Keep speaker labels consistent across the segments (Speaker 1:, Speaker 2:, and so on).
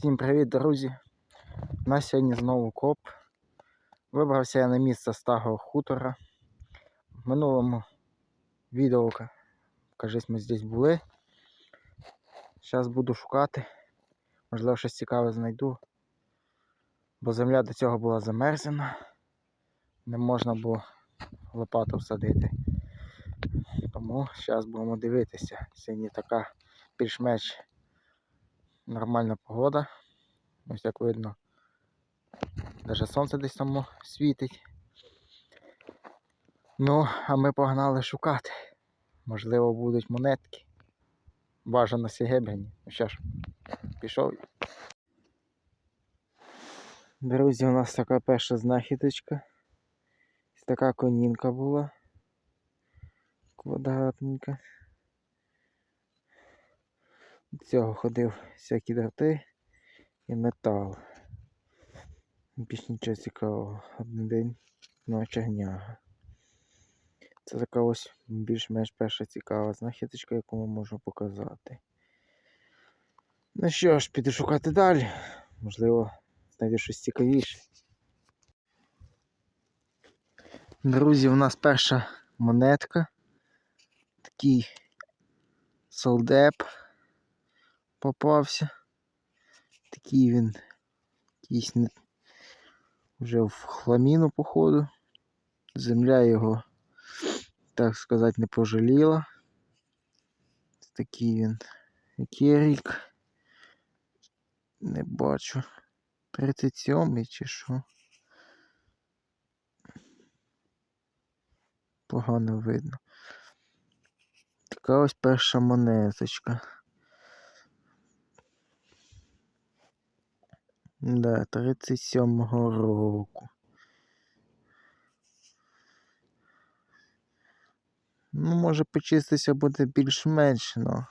Speaker 1: Всім привіт, друзі! У нас сьогодні знову коп. Вибрався я на місце старого хутора. В минулому відео, ка- кажись, ми здесь були. Зараз буду шукати. Можливо, щось цікаве знайду. Бо земля до цього була замерзена. Не можна було лопату всадити. Тому зараз будемо дивитися. Сьогодні така більш-менш нормальна погода. Ось як видно. Даже сонце десь там світить. Ну, а ми погнали шукати. Можливо, будуть монетки. Бажано сігебені. Ну що ж, пішов. Друзі, у нас така перша знахідочка. Така конінка була. Квадратненька. Цього ходив всякі дроти і метал. Більш нічого цікавого. Один день ночі гняга. Це така ось більш-менш перша цікава знахідочка, яку ми можемо показати. Ну що ж, піду шукати далі. Можливо, знайду щось цікавіше. Друзі, у нас перша монетка. Такий солдеп попався. Такий він якийсь вже в хламіну, походу. Земля його, так сказати, не пожаліла. Такий він. Який рік? Не бачу. 37 чи що? Погано видно. Така ось перша монеточка. Да, 37-го року. Ну, може почистися буде більш-менш, но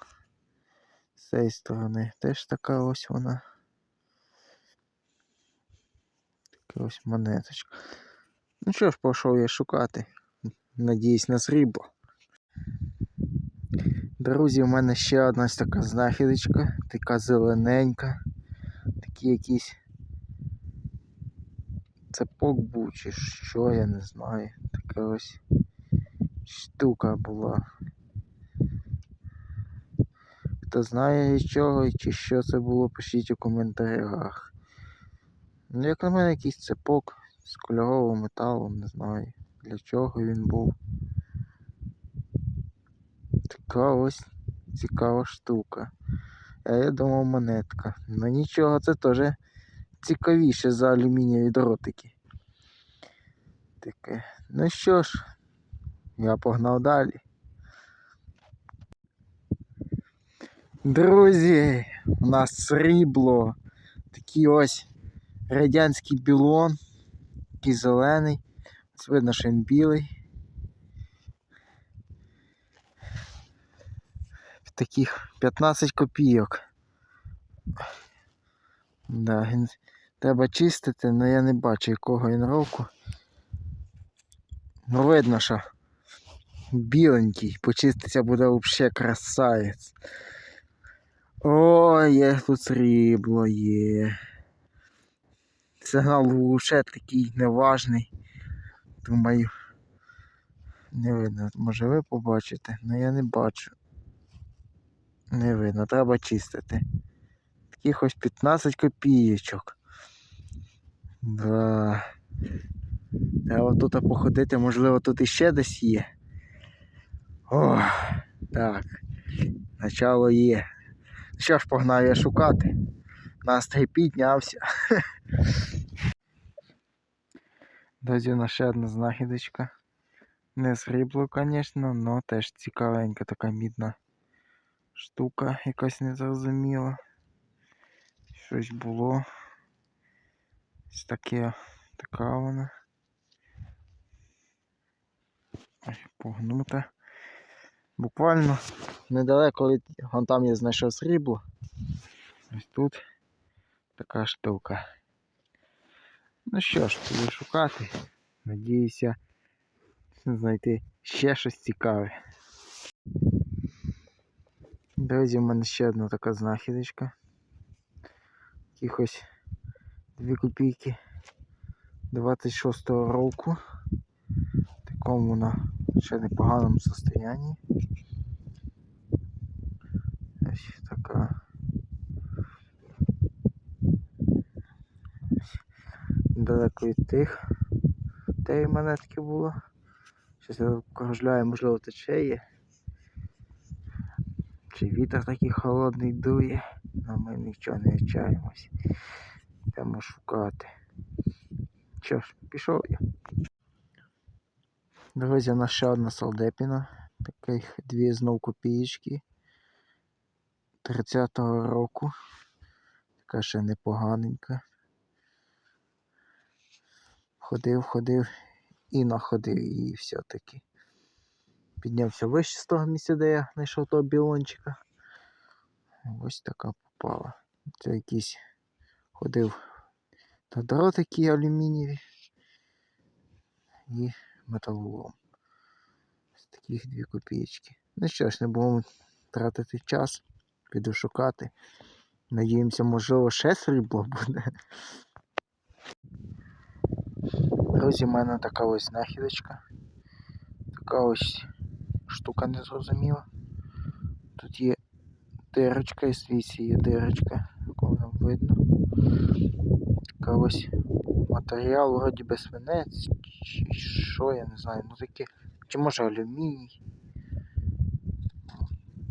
Speaker 1: з цієї сторони теж така ось вона. Така ось монеточка. Ну що ж, пішов я шукати. Надіюсь на срібло. Друзі, у мене ще одна така знахідочка, така зелененька. Такі якісь цепок був чи що, я не знаю. Така ось штука була. Хто знає від чого чи що це було, пишіть у коментарях. Ну, як на мене, якийсь цепок з кольорового металу, не знаю для чого він був. Така ось цікава штука. А я думав монетка. Ну нічого, це теж цікавіше за алюмінієві дротики. Таке. Ну що ж, я погнав далі. Друзі, у нас срібло. Такий ось радянський білон, такий зелений. Ось видно, що він білий. Таких 15 копійок. Да, він треба чистити, але я не бачу якого він року. Ну видно, що біленький, почиститься буде взагалі красавець. О, є тут срібло є. Сигнал лише такий неважний. Думаю, не видно, може ви побачите, але я не бачу. Не видно, треба чистити. Таких ось 15 копійочок. Да. Треба тут походити, можливо, тут іще десь є. О, так. Начало є. Що ж, погнав я шукати. Настрій піднявся. Друзі, у нас ще одна знахідочка. Не срібло, звісно, але теж цікавенька така мідна штука, якась незрозуміла. Щось було. Ось таке, така вона. Ой, погнута. Буквально недалеко від вон там я знайшов срібло. Ось тут така штука. Ну що ж, буду шукати. Надіюся знайти ще щось цікаве. Друзі, в мене ще одна така знахідочка. якихось 2 копійки 26-го року. Такому на ще непоганому состоянні. Ось така. Ось. Далеко від тих. Тієї монетки було. Щось я кружляю, можливо, тече Чи вітер такий холодний дує, а ми нічого не відчаємось. Йдемо шукати. Що ж, пішов я. Друзі, у нас ще одна солдепіна. Таких дві знов копієчки. 30-го року. Така ще непоганенька. Ходив, ходив і находив її все-таки. Піднявся вище з того місця, де я знайшов того білончика. Ось така попала. Це якийсь ходив Тодро такі алюмінієві і металолом. Ось таких дві копійки. Ну що ж, не будемо тратити час, піду шукати. Надіємося, можливо, ще срібло буде. Друзі, в мене така ось знахідочка. Така ось штука незрозуміла. Тут є дирочка і свісі є дирочка, якого нам видно. Ось матеріал вроді би свинець, чи що, я не знаю, ну таке. Чи може алюміній.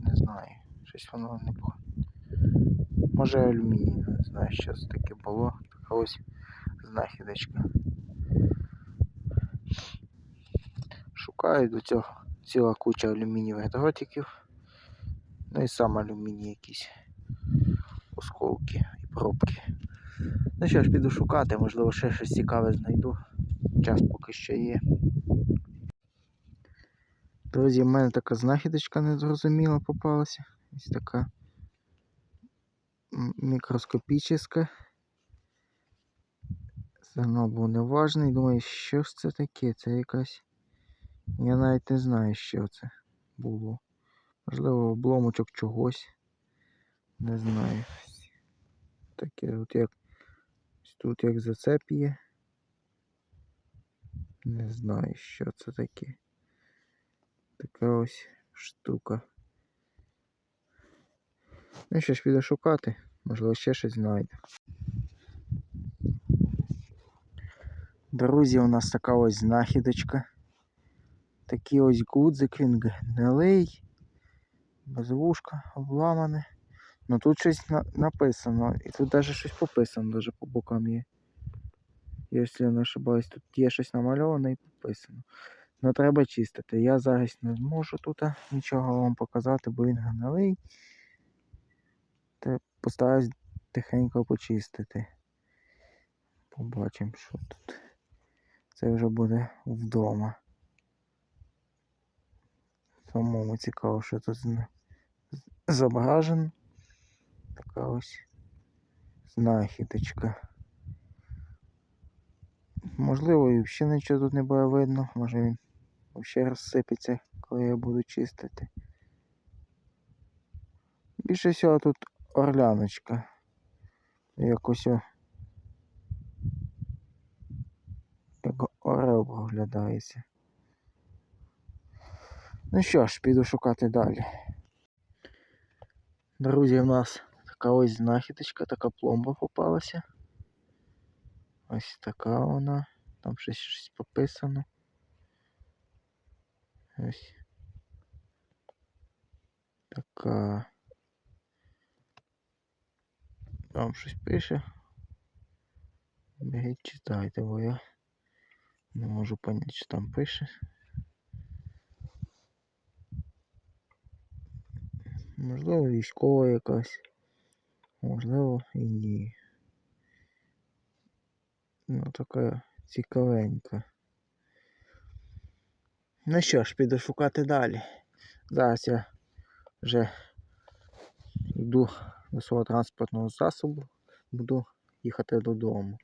Speaker 1: Не знаю. Щось воно не похоже. Може алюміній, не знаю, що це таке було. Така ось знахідочка. Шукаю до цього ціла куча алюмінієвих дротиків. Ну і сам алюміній якісь осколки і пробки. Ну що ж, піду шукати, можливо, ще щось цікаве знайду. Час поки що є. Друзі, в мене така знахідочка незрозуміла попалася. Ось така мікроскопічна. Сигнал був неважний. Думаю, що ж це таке? Це якась. Я навіть не знаю, що це було. Можливо, обломочок чогось. Не знаю. Таке от як. Тут як зацеп. Не знаю, що це таке. Така ось штука. Ну що ж, піду шукати, можливо, ще щось знайду. Друзі, у нас така ось знахідочка. Такий ось гудзик, він гнилий, без вушка, обламане. Ну тут щось на- написано, і тут навіть щось пописано, даже по бокам є. Якщо я не ошибаюсь, тут є щось намальоване і пописано. Ну треба чистити. Я зараз не зможу тут нічого вам показати, бо він гнилий. Та постараюсь тихенько почистити. Побачимо, що тут. Це вже буде вдома. Самому цікаво, що тут зображено. Така ось знахідочка. Можливо, і взагалі нічого тут не буде видно. Може він взагалі розсипеться, коли я буду чистити. Більше всього тут орляночка. Якось о... як орел проглядається. Ну що ж, піду шукати далі. Друзі, в нас така ось знахідочка, така пломба попалася. Ось така вона. Там щось, щось пописано. Ось. Така. Там щось пише. Беріть, читайте, бо я не можу поняти, що там пише. Можливо, військова якась. Можливо і ні. Ну, така цікавенька. Ну що ж, піду шукати далі. Зараз я вже йду до свого транспортного засобу, буду їхати додому.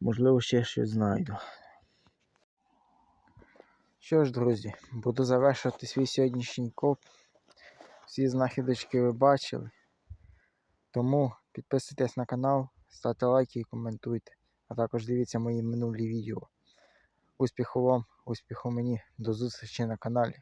Speaker 1: Можливо, ще щось знайду. Що ж, друзі, буду завершувати свій сьогоднішній коп. Всі знахідочки ви бачили. Тому Підписуйтесь на канал, ставте лайки і коментуйте. А також дивіться мої минулі відео. Успіху вам, успіху мені. До зустрічі на каналі.